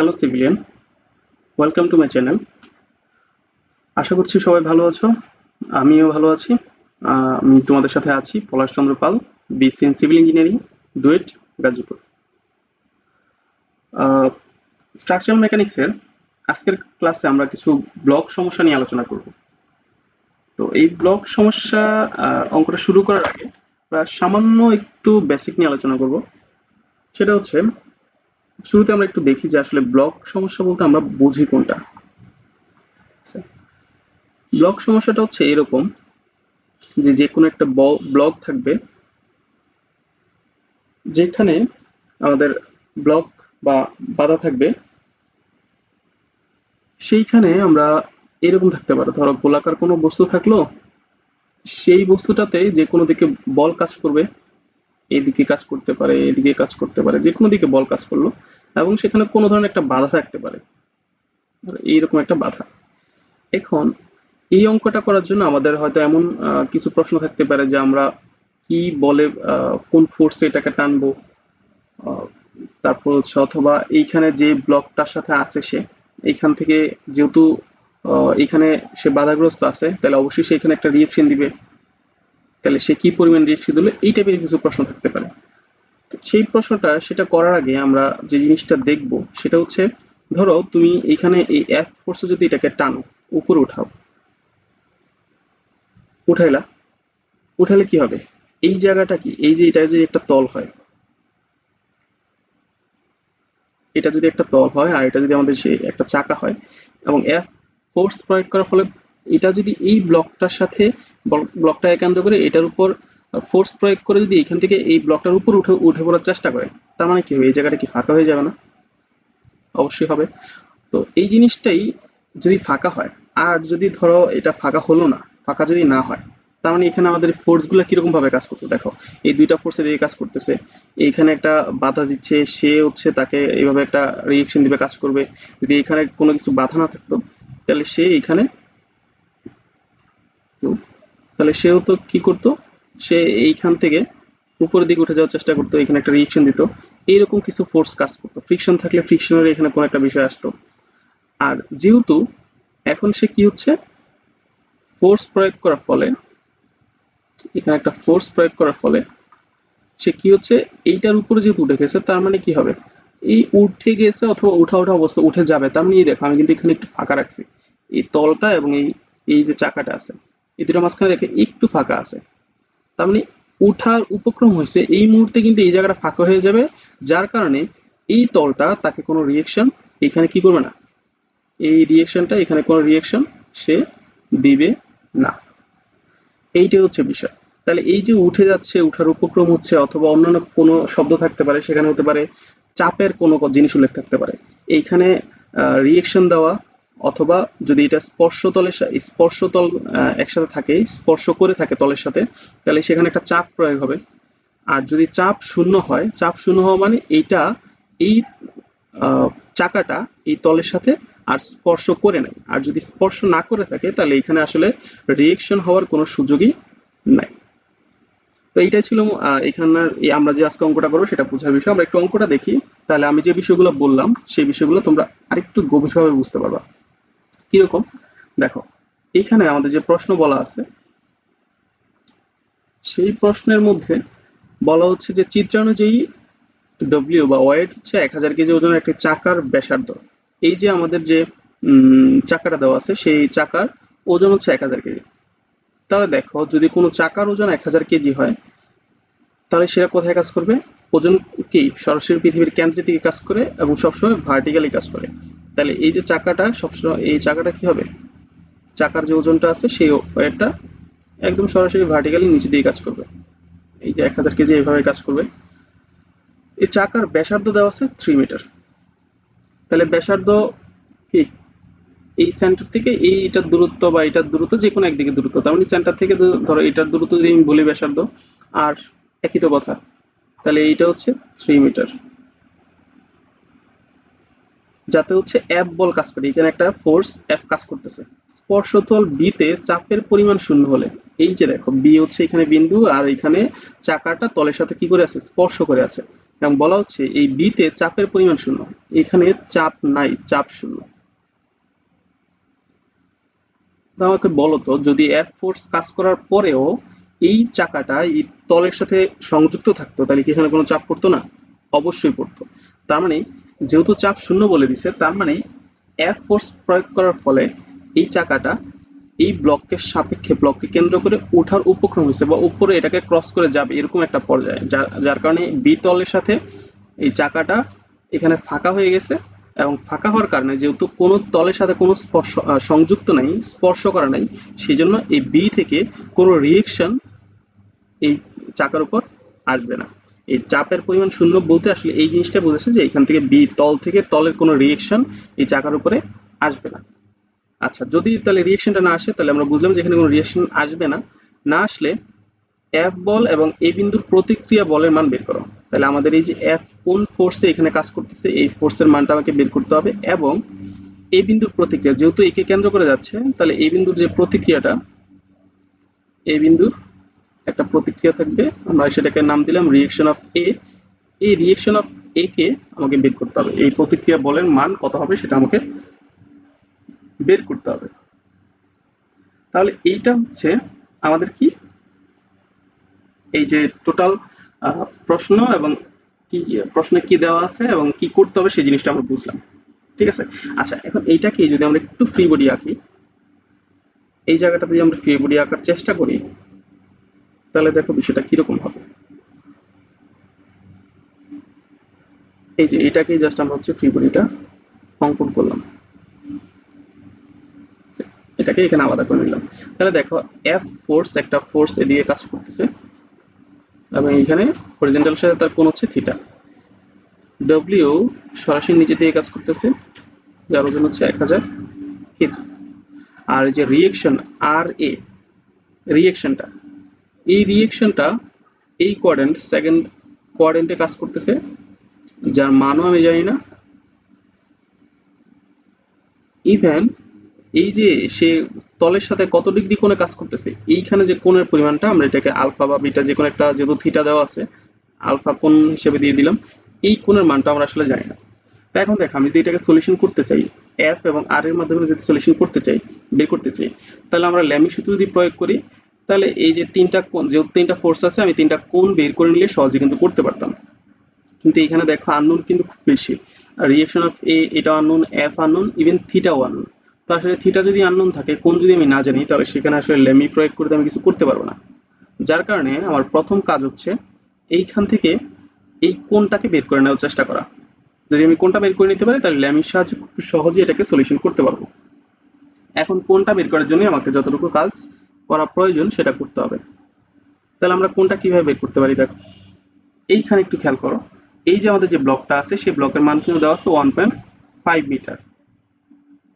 Hello civilian welcome to my channel আশা করছি সবাই ভালো আছো। আমিও ভালো আছি। আমি তোমাদের সাথে আছি Palash Chandra Pal BCN civil engineering DUET Gazipur structural মেকানিক্সের আজকের ক্লাসে আমরা কিছু ব্লক সমস্যা নিয়ে আলোচনা করব। তো এই ব্লক সমস্যা অঙ্কটা শুরু করার আগে সামান্য একটু বেসিক নিয়ে আলোচনা করব। সেটা হচ্ছে শুরুতে আমরা একটু দেখি যে আসলে ব্লক সমস্যা বলতে আমরা বুঝি কোনটা। ব্লক সমস্যাটা হচ্ছে এরকম যে যে কোনো একটা ব্লক থাকবে, যেখানে আমাদের ব্লক বা বাধা থাকবে, সেইখানে আমরা এরকম থাকতে পারে। ধরো গোলাকার কোনো বস্তু থাকল, সেই বস্তুটাতে যে কোনো দিকে বল কাজ করবে এদিকে কাজ করতে পারে এদিকে কাজ করতে পারে যে কোনো দিকে বল কাজ করল এবং সেখানে কোনো ধরনের একটা বাধা থাকতে পারে। এইরকম একটা বাধা। এখন এই অঙ্কটা করার জন্য আমাদের হয়তো এমন কিছু প্রশ্ন থাকতে পারে যে আমরা কি বলে কোন ফোর্সে এটাকে টানবো তারপর হচ্ছে অথবা এইখানে যে ব্লকটার সাথে আছে সে এইখান থেকে যেহেতু আহ, এইখানে সে বাধাগ্রস্ত আছে তাহলে অবশ্যই সে এখানে একটা রিয়েকশন দিবে। তাহলে সে কি পরিমাণ রিয়েকশন দিলে এই টাইপের কিছু প্রশ্ন থাকতে পারে। সেই প্রশ্নটা, সেটা করার আগে আমরা যে জিনিসটা দেখব, সেটা হচ্ছে, ধরো তুমি এখানে এই এফ ফোর্সে যদি এটাকে টানো, উপরে উঠাও, উঠাইলা উঠালে কি হবে? এই জায়গাটা কি? এই যে এটা যদি একটা তল হয়, এটা যদি একটা তল হয়, আর এটা যদি আমাদের সে একটা চাকা হয়, এবং এফ ফোর্স প্রয়োগ করার ফলে এটা যদি এই ব্লকটার সাথে ব্লকটা একান্ত করে এটার উপর ফোর্স প্রয়োগ করে যদি এখান থেকে এই ব্লকটার উপর উঠে উঠে পড়ার চেষ্টা করে, তার মানে কি হবে? এই জায়গাটা কি ফাঁকা হয়ে যাবে না? অবশ্যই হবে। তো এই জিনিসটাই যদি ফাঁকা হয়, আর যদি ধরো এটা ফাঁকা হলো না, ফাঁকা যদি না হয়, তার মানে এখানে আমাদের ফোর্সগুলো কীরকম ভাবে কাজ করতো? দেখো, এই দুইটা ফোর্সের দিকে কাজ করতেছে, এইখানে একটা বাধা দিচ্ছে, সে হচ্ছে তাকে এইভাবে একটা রিয়েকশন দিবে, কাজ করবে। যদি এখানে কোনো কিছু বাধা না থাকতো, তাহলে সে এখানে তাহলে সেও তো কি করতো? সে এইখান থেকে উপরের দিকে উঠে যাওয়ার চেষ্টা করতো, এখানে একটা রিয়েকশন দিত। এইরকম কিছু ফোর্স কাজ করতো। ফ্রিকশন থাকলে ফ্রিকশনের এখানে কোনো একটা বিষয় আসতো। আর যেহেতু এখন সে কি হচ্ছে? ফোর্স প্রয়োগ করার ফলে, এখানে একটা ফোর্স প্রয়োগ করার ফলে সে কি হচ্ছে? এইটার উপরে যেহেতু উঠে গেছে, তার মানে কি হবে? এই উঠে গেছে অথবা উঠা উঠা অবস্থা, উঠে যাবে। তার মানে এই দেখো, আমি কিন্তু এখানে একটু ফাঁকা রাখছি। এই তলটা এবং এই এই যে চাকাটা আছে এই দুটো মাঝখানে রেখে একটু ফাঁকা আছে। তার মানে উঠার উপক্রম হয়েছে, এই মুহূর্তে কিন্তু এই জায়গাটা ফাঁকা হয়ে যাবে, যার কারণে এই তলটা তাকে কোনো রিয়েকশন এখানে কি করবে না। এই রিয়েকশনটা এখানে কোনো রিয়েকশন সে দিবে না। এইটাই হচ্ছে বিষয়। তাহলে এই যে উঠে যাচ্ছে, উঠার উপক্রম হচ্ছে, অথবা অন্যান্য কোনো শব্দ থাকতে পারে, সেখানে হতে পারে, চাপের কোনো জিনিস উল্লেখ থাকতে পারে। এইখানে রিয়েকশন দেওয়া অথবা যদি এটা স্পর্শ তলের সা- স্পর্শতল একসাথে থাকে, স্পর্শ করে থাকে তলের সাথে, তাহলে সেখানে একটা চাপ প্রয়োগ হবে। আর যদি চাপ শূন্য হয়, চাপ শূন্য হওয়া মানে এইটা, এই চাকাটা এই তলের সাথে আর স্পর্শ করে নাই আর যদি স্পর্শ না করে থাকে, তাহলে এখানে আসলে রিয়েকশন হওয়ার কোনো সুযোগই নাই। তো এইটাই ছিল এখানের আমরা যে আজকে অঙ্কটা করব সেটা বোঝার বিষয়। আমরা একটু অঙ্কটা দেখি, তাহলে আমি যে বিষয়গুলো বললাম, সেই বিষয়গুলো তোমরা আরেকটু গভীরভাবে বুঝতে পারবা। কীরকম? দেখো, এখানে আমাদের যে প্রশ্ন বলা আছে, সেই প্রশ্নের মধ্যে বলা হচ্ছে যে চিত্রানুযায়ী ডব্লিউ বা ওয়েট হচ্ছে এক হাজার কেজি ওজনের একটি চাকার ব্যাসার্ধ। এই যে আমাদের যে চাকাটা দেওয়া আছে, সেই চাকার ওজন হচ্ছে এক হাজার কেজি। তাহলে দেখো, যদি কোনো চাকার ওজন এক হাজার কেজি হয়, তাহলে সেটা কোথায় কাজ করবে? ওজন কি সরাসরি পৃথিবীর কেন্দ্রের দিকে কাজ করে এবং সবসময় ভার্টিক্যালি কাজ করে। তাহলে এই যে চাকাটা, সবসময় এই চাকাটা কি হবে? চাকার যে ওজনটা আছে, সেই ওয়েটটা একদম সরাসরি ভার্টিক্যালি নিচে দিয়ে কাজ করবে। এই যে এক হাজার কেজি এইভাবে কাজ করবে। এই চাকার ব্যাসার্ধ দেওয়া আছে থ্রি মিটার তাহলে ব্যাসার্ধ কি? এই সেন্টার থেকে এইটার দূরত্ব বা এটার দূরত্ব যে কোনো একদিকে দূরত্ব। তার মানে সেন্টার থেকে ধরো এটার দূরত্ব যদি আমি বলি ব্যাসার্ধ, আর একই তো কথা। তাহলে এইটা হচ্ছে থ্রি মিটার যাতে হচ্ছে এফ বল কাজ করে। এখানে একটা ফোর্স এফ কাজ করতেছে। স্পর্শতল বি তে চাপের পরিমাণ শূন্য হলে, এই যে দেখো বি হচ্ছে এখানে বিন্দু আর এখানে চাকাটা তলের সাথে কি করে আছে? স্পর্শ করে আছে। এবং বলা হচ্ছে এই বিতে চাপের পরিমাণ শূন্য। এখানে চাপ নাই, চাপ শূন্য। আমাকে বলো তো, যদি এফ ফোর্স কাজ করার পরেও এই চাকাটা এই তলের সাথে সংযুক্ত থাকতো, তাহলে কি এখানে কোনো চাপ পড়তো না? অবশ্যই পড়তো। তার মানে যেহেতু চাপ শূন্য বলে দিছে, তার মানে এফ ফোর্স প্রয়োগ করার ফলে এই চাকাটা এই ব্লকের সাপেক্ষে ব্লককে কেন্দ্র করে ওঠার উপক্রম হয়েছে বা উপরে এটাকে ক্রস করে যাবে এরকম একটা পর্যায়ে। যার যার কারণে বি তলের সাথে এই চাকাটা এখানে ফাঁকা হয়ে গেছে এবং ফাঁকা হওয়ার কারণে যেহেতু কোনো তলের সাথে কোনো স্পর্শ সংযুক্ত নাই, স্পর্শ করা নাই সেই জন্য এই বি থেকে কোনো রিয়েকশন এই চাকার উপর আসবে না। এই চাপের পরিমাণ শূন্য বলতে আসলে এই জিনিসটা বুঝেছে যে এখান থেকে বি তল থেকে তলের কোনো রিয়েকশন এই চাকার উপরে আসবে না। আচ্ছা যদি তাহলে রিয়েকশনটা না আসে, তাহলে আমরা বুঝলাম যে এখানে কোনো রিয়েকশন আসবে না। না আসলে এফ বল এবং এ বিন্দুর প্রতিক্রিয়া বলের মান বের করো। তাহলে আমাদের এই যে এফ কোন ফোর্সে এখানে কাজ করতেছে, এই ফোর্সের মানটা আমাকে বের করতে হবে এবং এ বিন্দুর প্রতিক্রিয়া, যেহেতু একে কেন্দ্র করে যাচ্ছে, তাহলে এই বিন্দুর যে প্রতিক্রিয়াটা এই বিন্দুর একটা প্রতিক্রিয়া থাকবে। আমরা সেটাকে নাম দিলাম রিয়েকশন অফ এ এই রিয়েকশন অফ এ কে আমাকে বের করতে হবে। এই প্রতিক্রিয়া বলের মান কত হবে সেটা আমাকে বের করতে হবে। তাহলে এইটা হচ্ছে আমাদের কি? এই যে টোটাল প্রশ্ন এবং কি, প্রশ্নে কি দেওয়া আছে এবং কি করতে হবে সেই জিনিসটা আমরা বুঝলাম। ঠিক আছে? আচ্ছা এখন এইটাকে যদি আমরা একটু ফ্রি বডি আঁকি, এই জায়গাটাতে যদি আমরা ফ্রি বডি আঁকার চেষ্টা করি তাহলে দেখো বিষয়টা কীরকম হবে। এই যে এটাকেই জাস্ট আমরা হচ্ছে ফ্রি অঙ্কন করলাম। এটাকে এখানে আলাদা করে নিলাম। তাহলে দেখো এফ ফোর্স একটা ফোর্স এদিকে কাজ করতেছে। এবং এখানে হরিজেন্টাল সাথে তার কোণ হচ্ছে থিটা ডব্লিউ সরাসরি নিচে দিয়ে কাজ করতেছে, যার ওজন হচ্ছে এক হাজার কেজি। আর এই যে রিয়েকশন আর এ রিয়েকশনটা এই রিয়েকশনটা এই কোয়ারেন্ট সেকেন্ড কোয়ারেন্টে কাজ করতেছে। যার মানও আমি জানি না। ইভেন এই যে সে তলের সাথে কত ডিগ্রি কোণে কাজ করতেছে, এইখানে যে কোণের পরিমাণটা, আমরা এটাকে আলফা বা বিটা যে কোনো একটা, যেহেতু থিটা দেওয়া আছে আলফা কোণ হিসেবে দিয়ে দিলাম, এই কোণের মানটা আমরা আসলে জানি না। তা এখন দেখ, আমি যদি এটাকে সলিউশন করতে চাই এফ এবং আর এর মাধ্যমে যদি সলিউশন করতে চাই, বের করতে চাই, তাহলে আমরা ল্যামি সূত্র যদি প্রয়োগ করি তাহলে এই যে তিনটা কোণ, যেহেতু তিনটা ফোর্স আছে, আমি তিনটা কোণ বের করে নিলে সহজে কিন্তু করতে পারতাম। কিন্তু এখানে দেখো আননোন কিন্তু খুব বেশি। আর রিয়েকশন অফ এ এটা আননোন এফ আননোন ইভেন থিটাও আননোন তো আসলে থিটা যদি আননোন থাকে কোন যদি আমি না জানি, তাহলে সেখানে আসলে লেমি প্রয়োগ করতে আমি কিছু করতে পারব না। যার কারণে আমার প্রথম কাজ হচ্ছে এইখান থেকে এই কোনটাকে বের করে নেওয়ার চেষ্টা করা। যদি আমি কোনটা বের করে নিতে পারি, তাহলে ল্যামির সাহায্যে খুব সহজে এটাকে সলিউশন করতে পারব। এখন কোনটা বের করার জন্য আমাকে যতটুকু কাজ করা প্রয়োজন, সেটা করতে হবে। তাহলে আমরা কোনটা কীভাবে বের করতে পারি? দেখো, এইখানে একটু খেয়াল করো। এই যে আমাদের যে ব্লকটা আছে, সেই ব্লকের মান কিন্তু দেওয়া আছে ওয়ান পয়েন্ট ফাইভ মিটার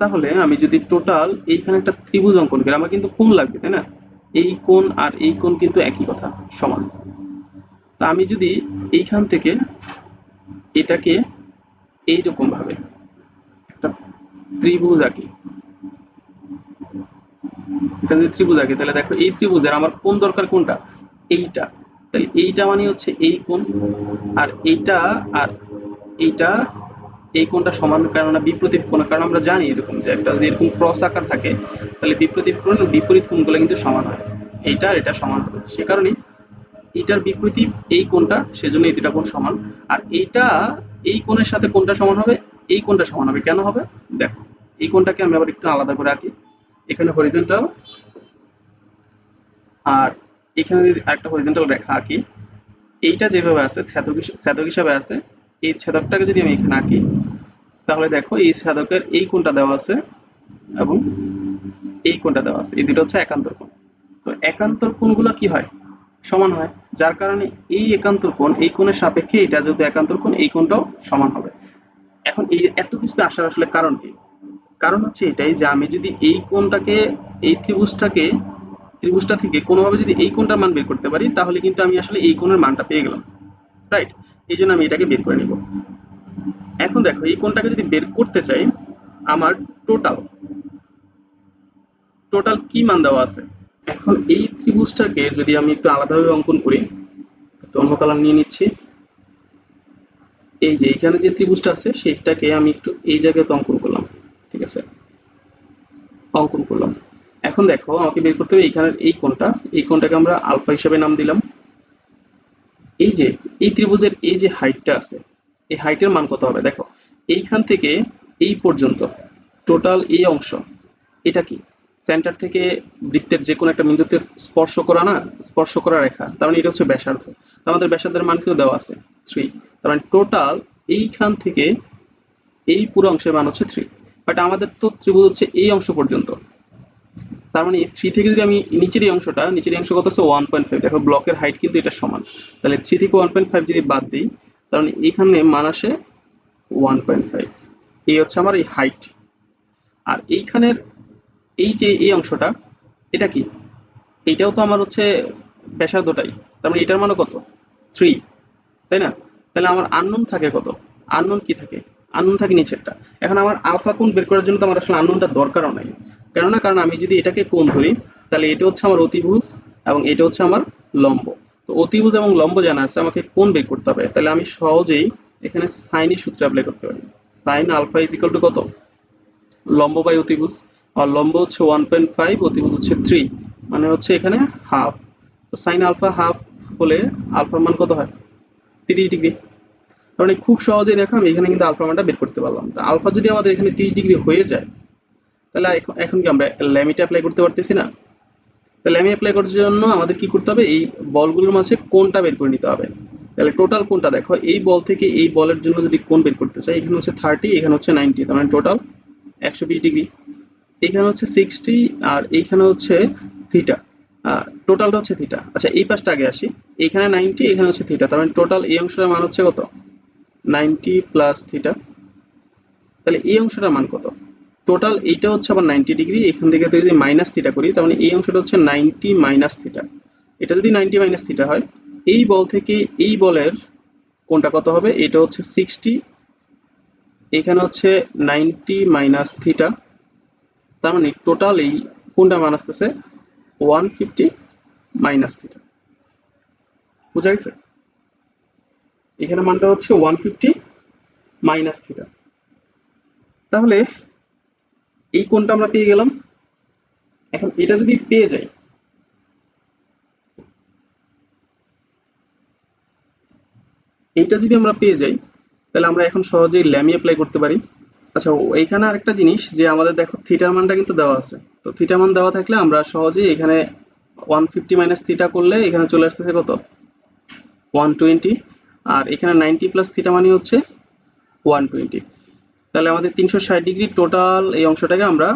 তাহলে আমি যদি টোটাল এইখানে একটা ত্রিভুজ অঙ্কন করি, আমার কিন্তু কোণ লাগবে, তাই না? এই কোণ আর এই কোণ কিন্তু একই কথা, সমান। তা আমি যদি এইখান থেকে এটাকে এইরকম ভাবে একটা ত্রিভুজ আঁকি এটা যদি ত্রিভুজ আঁকি, তাহলে দেখো এই ত্রিভুজের আমার কোন দরকার কোনটা? এইটা। তাহলে এইটা মানে হচ্ছে এই কোণ আর এইটা আর এইটা এই কোণটা সমান কারণ বিপরীত কোণ। কারণ আমরা জানি এরকম যে একটা যদি এরকম ক্রস আকার থাকে, তাহলে বিপরীত কোণ বিপরীত কোণগুলো কিন্তু সমান হয়। এইটা আর এটা সমান হবে। সে কারণে এইটার বিপরীত এই কোণটা, সেজন্য এই দুটা কোণ সমান। আর এইটা এই কোণের সাথে কোণটা সমান হবে, এই কোণটা সমান হবে। কেন হবে? দেখো, এই কোণটাকে আমি আবার একটু আলাদা করে আঁকি। এখানে হরিজেন্টাল আর এখানে যদি আরেকটা হরিজেন্টাল রেখা আঁকি। এইটা যেভাবে আছে ছেদক ছেদক হিসাবে আছে, এই ছেদকটাকে যদি আমি এখানে আঁকি, তাহলে দেখো এই ছেদকের এই কোণটা দেওয়া আছে এবং এই কোণটা দেওয়া আছে। এই দুটো হচ্ছে একান্তর কোণ। তো একান্তর কোণগুলো কি হয়? সমান হয়। যার কারণে এই একান্তর কোণ, এই কোণের সাপেক্ষে এটা যদি একান্তর কোণ, এই কোণটাও সমান হবে। এখন এই এত কিছু আসার আসলে কারণ কি? কারণ হচ্ছে এটাই যে আমি যদি এই কোণটাকে, এই ত্রিভুজটাকে, ত্রিভুজটা থেকে কোনোভাবে যদি এই কোণটার মান বের করতে পারি, তাহলে কিন্তু আমি আসলে এই কোণের মানটা পেয়ে গেলাম। রাইট এই জন্য আমি এটাকে বের করে নিব। এখন দেখো, এই কোণটাকে যদি বের করতে চাই, আমার টোটাল টোটাল কি মান দেওয়া আছে? এখন এই ত্রিভুজটাকে যদি আমি একটু আলাদাভাবে অঙ্কন করি, একটু অন্য কালার নিয়ে নিচ্ছি। এই যে এখানে যে ত্রিভুজটা আছে, সেইটাকে আমি একটু এই জায়গাতে অঙ্কন করলাম। আছে অঙ্কন করলাম। এখন দেখো, আমাকে বের করতে হবে এইখানের এই কোণটা। এই কোণটাকে আমরা আলফা হিসাবে নাম দিলাম। এই যে, এই ত্রিভুজের এই যে হাইটটা আছে, এই হাইটের মান কত হবে? দেখো, এইখান থেকে এই পর্যন্ত টোটাল এই অংশ, এটা কি? সেন্টার থেকে বৃত্তের যে কোনো একটা বিন্দুতে স্পর্শ করা না? স্পর্শ করা রেখা। তার মানে এটা হচ্ছে ব্যাসার্ধ। তো আমাদের ব্যাসার্ধের মান কিন্তু দেওয়া আছে থ্রি তার মানে টোটাল এইখান থেকে এই পুরো অংশের মান হচ্ছে থ্রি বাট আমাদের তো ত্রিভুজ হচ্ছে এই অংশ পর্যন্ত। তার মানে থ্রি থেকে যদি আমি নিচের এই অংশটা, নিচের এই অংশ কত আছে ওয়ান পয়েন্ট ফাইভ দেখো ব্লকের হাইট কিন্তু এটা সমান। তাহলে থ্রি থেকে ওয়ান পয়েন্ট ফাইভ যদি বাদ দিই, তার মানে এইখানে মান আসে ওয়ান পয়েন্ট ফাইভ এই হচ্ছে আমার এই হাইট আর এইখানের এই যে এই অংশটা, এটা কি? এইটাও তো আমার হচ্ছে ব্যাসার্ধটাই। তার মানে এটার মানে কত? থ্রি তাই না? তাহলে আমার আননোন থাকে কত? আননোন কি থাকে? আননোন থাকে নিচেরটা এখন আমার আলফা কোণ বের করার জন্য তো আমার আসলে আননোনটা দরকারও নাই। কেননা, কারণ আমি যদি এটাকে কোণ ধরি, তাহলে এটা হচ্ছে আমার অতিভুজ এবং এটা হচ্ছে আমার লম্ব। তো অতিভুজ এবং লম্ব জানা আছে, আমাকে কোণ বের করতে হবে। তাহলে আমি সহজেই এখানে সাইনের সূত্র অ্যাপ্লাই করতে পারি। Sine alpha is equal to কত? লম্ব বাই অতিভুজ। আর লম্ব হচ্ছে ওয়ান পয়েন্ট ফাইভ অতিভুজ হচ্ছে থ্রি মানে হচ্ছে এখানে হাফ তো সাইন আলফা হাফ হলে আলফার মান কত হয়? তিরিশ ডিগ্রি। মানে খুব সহজে দেখো আমি এখানে কিন্তু আলফা মানটা বের করতে পারলাম। তো আলফা যদি আমাদের এখানে তিরিশ ডিগ্রি হয়ে যায়, তাহলে এখন- এখন কি আমরা ল্যামিটা অ্যাপ্লাই করতে পারতেছি না? তো ল্যামি অ্যাপ্লাই করার জন্য আমাদের কি করতে হবে? এই বলগুলোর মাঝে কোনটা বের করে নিতে হবে। তাহলে টোটাল কোনটা দেখো, এই বল থেকে এই বলের জন্য যদি কোন বের করতে চাই, এখানে হচ্ছে থার্টি এখানে হচ্ছে নাইনটি তার মানে টোটাল একশো বিশ ডিগ্রি। এখানে হচ্ছে সিক্সটি আর এইখানে হচ্ছে থিটা টোটালটা হচ্ছে থিটা আচ্ছা এই পাশটা আগে আসি। এখানে নাইনটি এখানে হচ্ছে থিটা তার মানে টোটাল এই অংশটার মান হচ্ছে কত? Ninety plus theta. তাহলে এই অংশটার মান কত? টোটাল এইটা হচ্ছে আবার নাইনটি ডিগ্রি, এখান থেকে যদি মাইনাস থিটা করি, তার মানে এই অংশটা হচ্ছে নাইনটি মাইনাস থিটা। এটা যদি নাইনটি মাইনাস থিটা হয়, এই বল থেকে এই বলের কোনটা কত হবে? এটা হচ্ছে সিক্সটি এখানে হচ্ছে নাইনটি মাইনাস থিটা। তার মানে টোটাল এই কোনটা মান আসতেছে? One fifty minus theta. বুঝা গেছে? এখানে মানটা হচ্ছে ওয়ান ফিফটি মাইনাস থিটা তাহলে এই কোনটা আমরা পেয়ে গেলাম। এখন এটা যদি পেয়ে যাই, এইটা যদি আমরা পেয়ে যাই, তাহলে আমরা এখন সহজেই ল্যামি অ্যাপ্লাই করতে পারি। আচ্ছা এইখানে আরেকটা জিনিস যে আমাদের দেখো থিটার মানটা কিন্তু দেওয়া আছে। তো থিটার মান দেওয়া থাকলে আমরা সহজেই এখানে ওয়ান ফিফটি মাইনাস থিটা করলে এখানে চলে আসতেছে কত? ওয়ান টোয়েন্টি আর এখানে নাইনটি প্লাস থিটা মানে হচ্ছে ওয়ান টোয়েন্টি তাহলে আমাদের তিনশো ষাট ডিগ্রি টোটাল এই অংশটাকে আমরা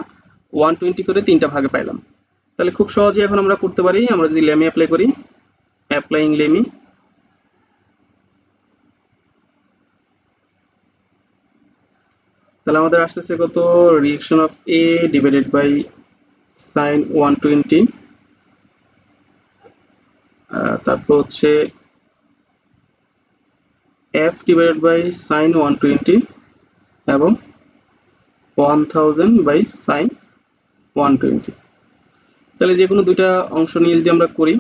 ওয়ান টোয়েন্টি করে তিনটা ভাগে পাইলাম। তাহলে খুব সহজেই এখন আমরা করতে পারি। আমরা যদি লেমি অ্যাপ্লাই করি অ্যাপ্লাইং লেমি। তাহলে আমাদের আসতেছে কত? Reaction of A divided by sine one twenty তারপর হচ্ছে F divided by sine one twenty এবং one thousand by sine one twenty তাহলে যে কোনো দুইটা অংশ নিয়ে যদি আমরা করি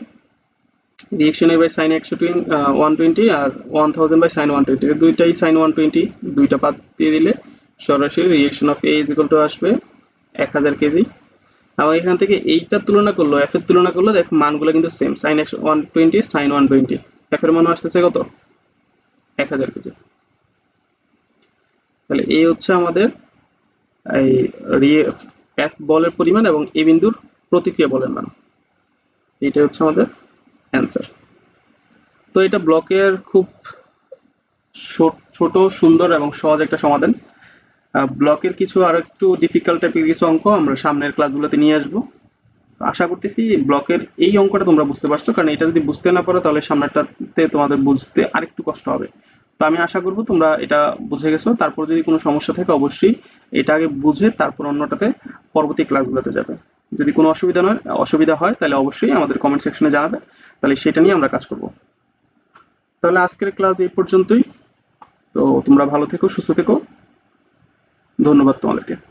রিয়েকশন এ বাই সাইন একশো one twenty R one thousand by sine one twenty দুইটাই সাইন ওয়ান টোয়েন্টি দুইটা বাদ দিয়ে দিলে সরাসরি reaction of A is equal to আসবে এক হাজার কেজি এবং এখান থেকে এইটার তুলনা করল এফ এর তুলনা করল, দেখো মানগুলো কিন্তু সেম সাইন একশো one twenty sine one twenty F এর মান আসতেছে কত? এক হাজার কেজি। তাহলে এই হচ্ছে আমাদের এই এফ বলের পরিমাণ এবং এ বিন্দুর প্রতিক্রিয়া বলের মান। এইটা হচ্ছে আমাদের অ্যান্সার তো এটা ব্লকের খুব ছোট সুন্দর এবং সহজ একটা সমাধান। ব্লকের কিছু আর একটু ডিফিকাল্ট টাইপের কিছু অঙ্ক আমরা সামনের ক্লাসগুলোতে নিয়ে আসব। আশা করতেছি ব্লকের এই অঙ্কটা তোমরা বুঝতে পারছ। কারণ এটা যদি বুঝতে না পারো তাহলে সামনেরটাতে তোমাদের বুঝতে আরেকটু কষ্ট হবে। তো আমি আশা করব তোমরা এটা বুঝে গেছো। তারপর যদি কোনো সমস্যা থাকে, অবশ্যই এটা আগে বুঝে তারপর অন্যটাতে পরবর্তী ক্লাসগুলোতে যাবে। যদি কোনো অসুবিধা নয়, অসুবিধা হয়, তাহলে অবশ্যই আমাদের কমেন্ট সেকশনে জানাবে। তাহলে সেটা নিয়ে আমরা কাজ করব। তাহলে আজকের ক্লাস এই পর্যন্তই। তো তোমরা ভালো থেকো, সুস্থ থেকো। ধন্যবাদ তোমাদেরকে।